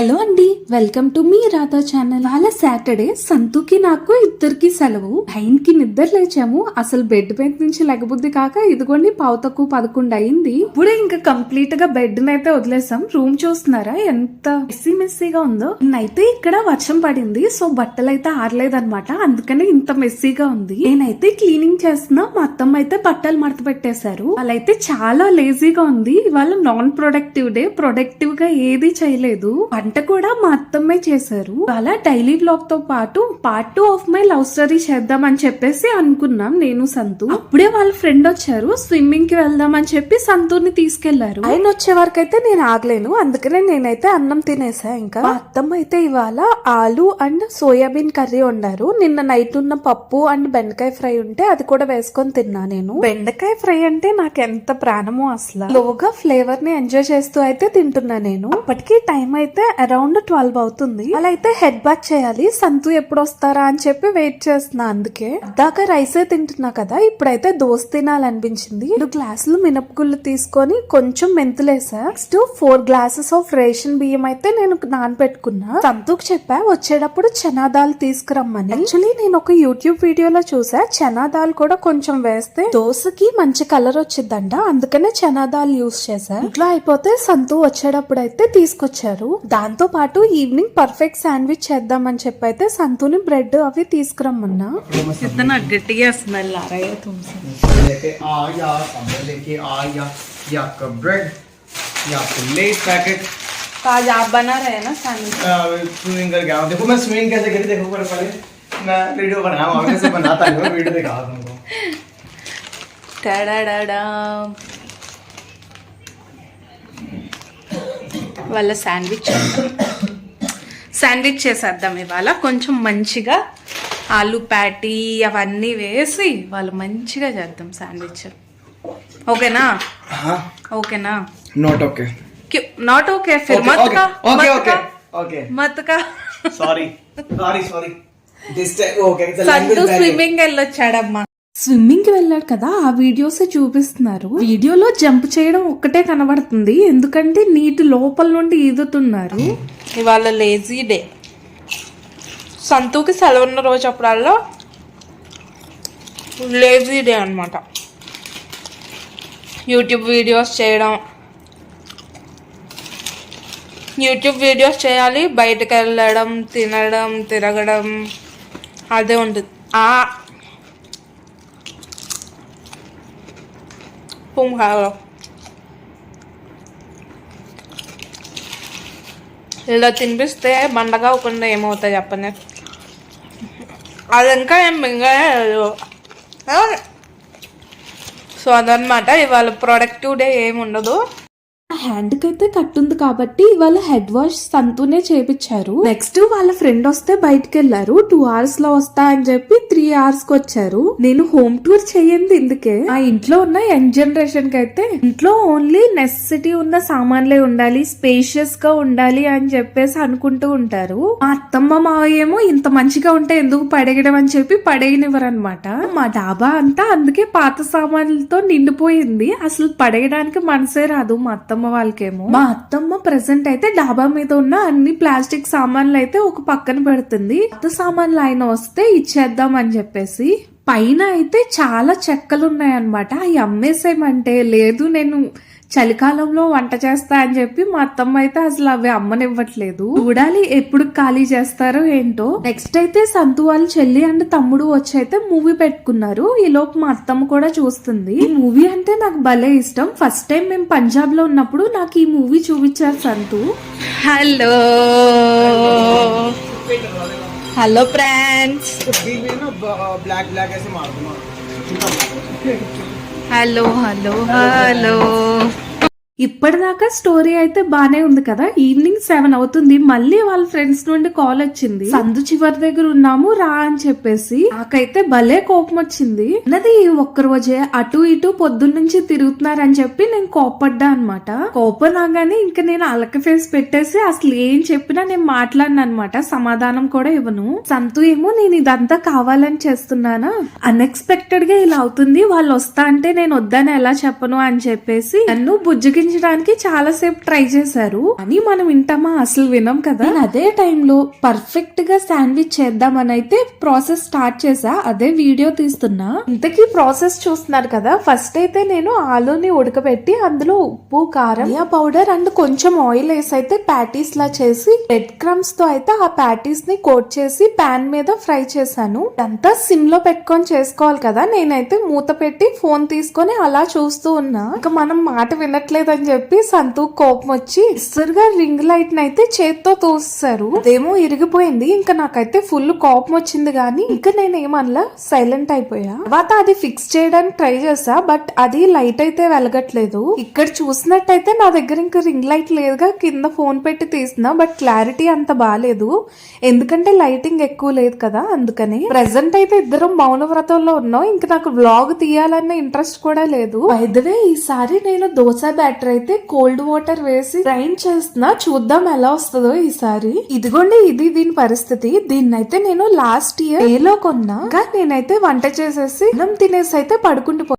Hello అండి welcome to మీ Radha channel. వాళ్ళ సాటర్డే సంతుకి నాకు ఇద్దరికి సెలవు. టైం కి నిద్ర లేచాము. అసలు బెడ్ మీద నుంచి లెగబుద్ది కాక ఇదిగోండి పావు తక్కువ పదకొండు అయింది. ఇప్పుడే ఇంకా కంప్లీట్గా బెడ్ అయితే వదిలేసాం. రూమ్ చూస్తున్నారా? ఎంత మెస్సీ మెస్సీగా ఉందో. నైతే ఇక్కడ వర్షం పడింది సో బట్టలు అయితే ఆరలేదన్నమాట. అందుకని ఇంత మెస్సీగా ఉంది. నేనైతే క్లీనింగ్ చేస్తున్నా. మా అత్తమ్మ అయితే బట్టలు మడత పెట్టేశారు. వాళ్ళైతే చాలా లేజీగా ఉంది. ఇవాళ నాన్ ప్రొడక్టివ్ డే ప్రొడక్టివ్గా ఏది చేయలేదు. వంట కూడా మా అత్తమ్మే చేశారు. అలా డైలీ బ్లాగ్తో పాటు part two of my love story చేద్దాం అని చెప్పేసి అనుకున్నాం నేను సంతు. అప్పుడే వాళ్ళ ఫ్రెండ్ వచ్చారు స్విమ్మింగ్కి వెళ్దాం అని చెప్పి సంతూర్ని తీసుకెళ్ళారు. ఆయన వచ్చే వరకు అయితే నేను ఆగలేను అందుకనే నేనైతే అన్నం తినేసా ఇంకా. మా అత్తమ్మ అయితే ఇవాళ ఆలు అండ్ సోయాబీన్ కర్రీ వండారు. నిన్న నైట్ ఉన్న పప్పు అండ్ బెండకాయ ఫ్రై ఉంటే అది కూడా వేసుకొని తిన్నా నేను. బెండకాయ ఫ్రై అంటే నాకు ఎంత ప్రాణమో అసలు. లోగా ఫ్లేవర్ని ఎంజాయ్ చేస్తూ అయితే తింటున్నా నేను. అప్పటికి టైం అయితే అరౌండ్ ట్వెల్వ్ అవుతుంది. అలా అయితే హెడ్ బాత్ చేయాలి. సంతు ఎప్పుడు వస్తారా అని చెప్పి వెయిట్ చేస్తున్నా అందుకే. దాకా రైసే తింటున్నా కదా ఇప్పుడైతే దోశ తినాలనిపించింది. రెండు గ్లాసులు మినపగుళ్ళు తీసుకొని కొంచెం మెంతులేసా. Next four glasses of ration బియ్యం అయితే నేను నానబెట్టుకున్నా. సంతుకు చెప్పా వచ్చేటప్పుడు చనాదాల్ తీసుకురమ్మని. యాక్చువల్లీ నేను ఒక యూట్యూబ్ వీడియోలో చూసా. చనాదాల్ కూడా కొంచెం వేస్తే దోశకి మంచి కలర్ వచ్చిందంట. అందుకనే చనాదాల్ యూస్ చేశా ఇట్లా అయిపోతే సంతు వచ్చేటప్పుడు అయితే తీసుకొచ్చారు. దాంతో పాటు ఈవినింగ్ పర్ఫెక్ట్ శాండ్విచ్ చేద్దామని చెప్పి అయితే సంతుని బ్రెడ్ అవి తీసుకురమ్మన్నా इतना घटिया स्मेल आ रहा है तुमसे लेके आया सामान लेके आया ये आपका ब्रेड ये आपका लेस पैकेट तो आज आप बना रहे हैं ना सैंडविच स्विमिंग कर गया हूँ देखो मैं स्विमिंग कैसे करी देखो पर पहले मैं वीडियो बनाया हूँ कैसे बनाता हूँ वीडियो दिखा तुमको టడడడా. వాళ్ళ శాండ్విచ్ శాండ్విచ్ చేసేద్దాం ఇవాళ. కొంచెం మంచిగా ఆలు ప్యాటీ అవన్నీ వేసి వాళ్ళు మంచిగా చేద్దాం శాండ్విచ్. ఓకేనా? ఓకేనా? నాట్ ఓకే నాట్ ఓకే ఫిర్ మత్కా ఓకే ఓకే ఓకే మత్కా సారీ సారీ సారీ స్విమ్మింగ్ వెళ్ళొచ్చాడమ్మా. స్విమ్మింగ్కి వెళ్ళాడు కదా ఆ వీడియోస్ చూపిస్తున్నారు. వీడియోలో జంప్ చేయడం ఒక్కటే కనబడుతుంది ఎందుకంటే నీటి లోపల నుండి ఈదుతున్నారు. ఇవాళ లేజీ డే సంతూకి సెలవు ఉన్న రోజు అప్పుడల్లో లేజీ డే అనమాట యూట్యూబ్ వీడియోస్ చేయడం. యూట్యూబ్ వీడియోస్ చేయాలి బయటకు వెళ్ళడం తినడం తిరగడం అదే ఉంటుంది. ఆ ఇలా తినిపిస్తే బండగా అవ్వకుండా ఏమవుతాయి చెప్పండి? అది ఇంకా ఏం మింగలేదు సో అదనమాట ఇవాళ ప్రొడక్టివ్ డే ఏమి ఉండదు. హ్యాండ్కి అయితే కట్టుంది కాబట్టి ఇవాళ హెడ్ వాష్ సంతూనే చేపించారు నెక్స్ట్ వాళ్ళ ఫ్రెండ్ వస్తే బయటకు వెళ్ళారు టూ అవర్స్లో వస్తా అని చెప్పి త్రీ అవర్స్కి వచ్చారు. నేను హోమ్ టూర్ చేయండి ఇందుకే. ఆ ఇంట్లో ఉన్న యంగ్ జనరేషన్కి అయితే ఇంట్లో ఓన్లీ నెసెసిటీ ఉన్న సామాన్లే ఉండాలి స్పేషియస్గా ఉండాలి అని చెప్పేసి అనుకుంటూ ఉంటారు. మా అత్తమ్మ మావయ్య ఏమో ఇంత మంచిగా ఉంటే ఎందుకు పడేయడం అని చెప్పి పడేయనివ్వరు అనమాట మా డాబా అంతా అందుకే పాత సామాన్లతో నిండిపోయింది. అసలు పడేయడానికి మనసే రాదు. మా అత్తమ్మ వాళ్ళకేమో. మా అత్తమ్మ ప్రెసెంట్ అయితే డాబా మీద ఉన్న అన్ని ప్లాస్టిక్ సామాన్లు అయితే ఒక పక్కన పెడుతుంది. కొత్త సామాన్లు ఆయన వస్తే ఇచ్చేద్దాం అని చెప్పేసి పైన అయితే చాలా చెక్కలు ఉన్నాయన్నమాట. అవి అమ్మేసేమంటే లేదు నేను చలికాలంలో వంట చేస్తా అని చెప్పి మా అత్తమ్మ అయితే అసలు అవి అమ్మనివ్వట్లేదు. చూడాలి ఎప్పుడు ఖాళీ చేస్తారో ఏంటో. నెక్స్ట్ అయితే సంతు వాళ్ళు చెల్లి అండ్ తమ్ముడు వచ్చి అయితే మూవీ పెట్టుకున్నారు. ఈ లోపు మా అత్తమ్మ కూడా చూస్తుంది. ఈ మూవీ అంటే నాకు భలే ఇష్టం. ఫస్ట్ టైం మేము పంజాబ్లో ఉన్నప్పుడు నాకు ఈ మూవీ చూపించారు Santhu. Hello hello friends hello hello hello ఇప్పటిదాకా స్టోరీ అయితే బానే ఉంది కదా. ఈవినింగ్ సెవెన్ అవుతుంది. మళ్ళీ వాళ్ళ ఫ్రెండ్స్ నుండి కాల్ వచ్చింది. సందు చివరి దగ్గర ఉన్నాము రా అని చెప్పేసి. నాకైతే భలే కోపం వచ్చింది. అన్నది ఒక్క రోజే అటు ఇటు పొద్దున్న నుంచి తిరుగుతున్నారని చెప్పి నేను కోపడ్డా అనమాట కోపం రాగానే ఇంకా నేను అలక ఫేస్ పెట్టేసి అసలు ఏం చెప్పినా నేను మాట్లాడిన అనమాట సమాధానం కూడా ఇవ్వను. సంతు ఏమో నేను ఇదంతా కావాలని చేస్తున్నానా? అన్ఎక్స్పెక్టెడ్గా ఇలా అవుతుంది. వాళ్ళు వస్తా అంటే నేను వద్దని ఎలా చెప్పను? అని చెప్పేసి నన్ను బుజ్జగించి ఉడికించడానికి చాలాసేపు ట్రై చేశారు. అని మనం వింటామా? అసలు వినం కదా. అదే టైంలో పర్ఫెక్ట్గా శాండ్విచ్ చేద్దామని అయితే ప్రాసెస్ స్టార్ట్ చేసా అదే వీడియో తీస్తున్నా. ఇంతకీ ప్రాసెస్ చూస్తున్నారు కదా. ఫస్ట్ అయితే నేను ఆలూని ఉడకబెట్టి అందులో ఉప్పు కారం పౌడర్ అండ్ కొంచెం ఆయిల్ వేసి అయితే ప్యాటీస్ లా చేసి బ్రెడ్ క్రమ్స్తో అయితే ఆ ప్యాటీస్ని కోట్ చేసి పాన్ మీద ఫ్రై చేశాను. అంతా సిమ్లో పెట్టుకొని చేసుకోవాలి కదా. నేనైతే మూత పెట్టి ఫోన్ తీసుకొని అలా చూస్తూ ఉన్నా. ఇంకా మనం మాట అని చెప్పి సంతూ కోపం వచ్చి ఇස්සరుగా రింగ్ లైట్ నైతే అయితే చేత్తో తోస్తారు అదేమో ఇరిగిపోయింది. ఇంకా నాకైతే ఫుల్ కోపం వచ్చింది కానీ ఇంకా నేను ఏమనలా? సైలెంట్ అయిపోయా. తర్వాత అది ఫిక్స్ చేయడానికి ట్రై చేసా బట్ అది లైట్ అయితే వెలగట్లేదు. ఇక్కడ చూసినట్టయితే నా దగ్గర ఇంకా రింగ్ లైట్ లేదుగా కింద ఫోన్ పెట్టి తీసిన బట్ క్లారిటీ అంత బాగాలేదు ఎందుకంటే లైటింగ్ ఎక్కువ లేదు కదా అందుకని. ప్రెసెంట్ అయితే ఇద్దరం మౌన వ్రతంలో ఉన్నాం. ఇంకా నాకు వ్లాగ్ తీయాలన్న ఇంట్రెస్ట్ కూడా లేదు. వైదవే ఈసారి నేను దోశ బ్యాటర్ అయితే కోల్డ్ వాటర్ వేసి గ్రైండ్ చేస్తున్నా చూద్దాం ఎలా వస్తుందో ఈసారి. ఇదిగోండి ఇది దీని పరిస్థితి. దీన్ని అయితే నేను లాస్ట్ ఇయర్ ఏలో కొన్నా. ఇంకా నేనైతే వంట చేసేసి అన్నం తినేసి అయితే పడుకుంటూ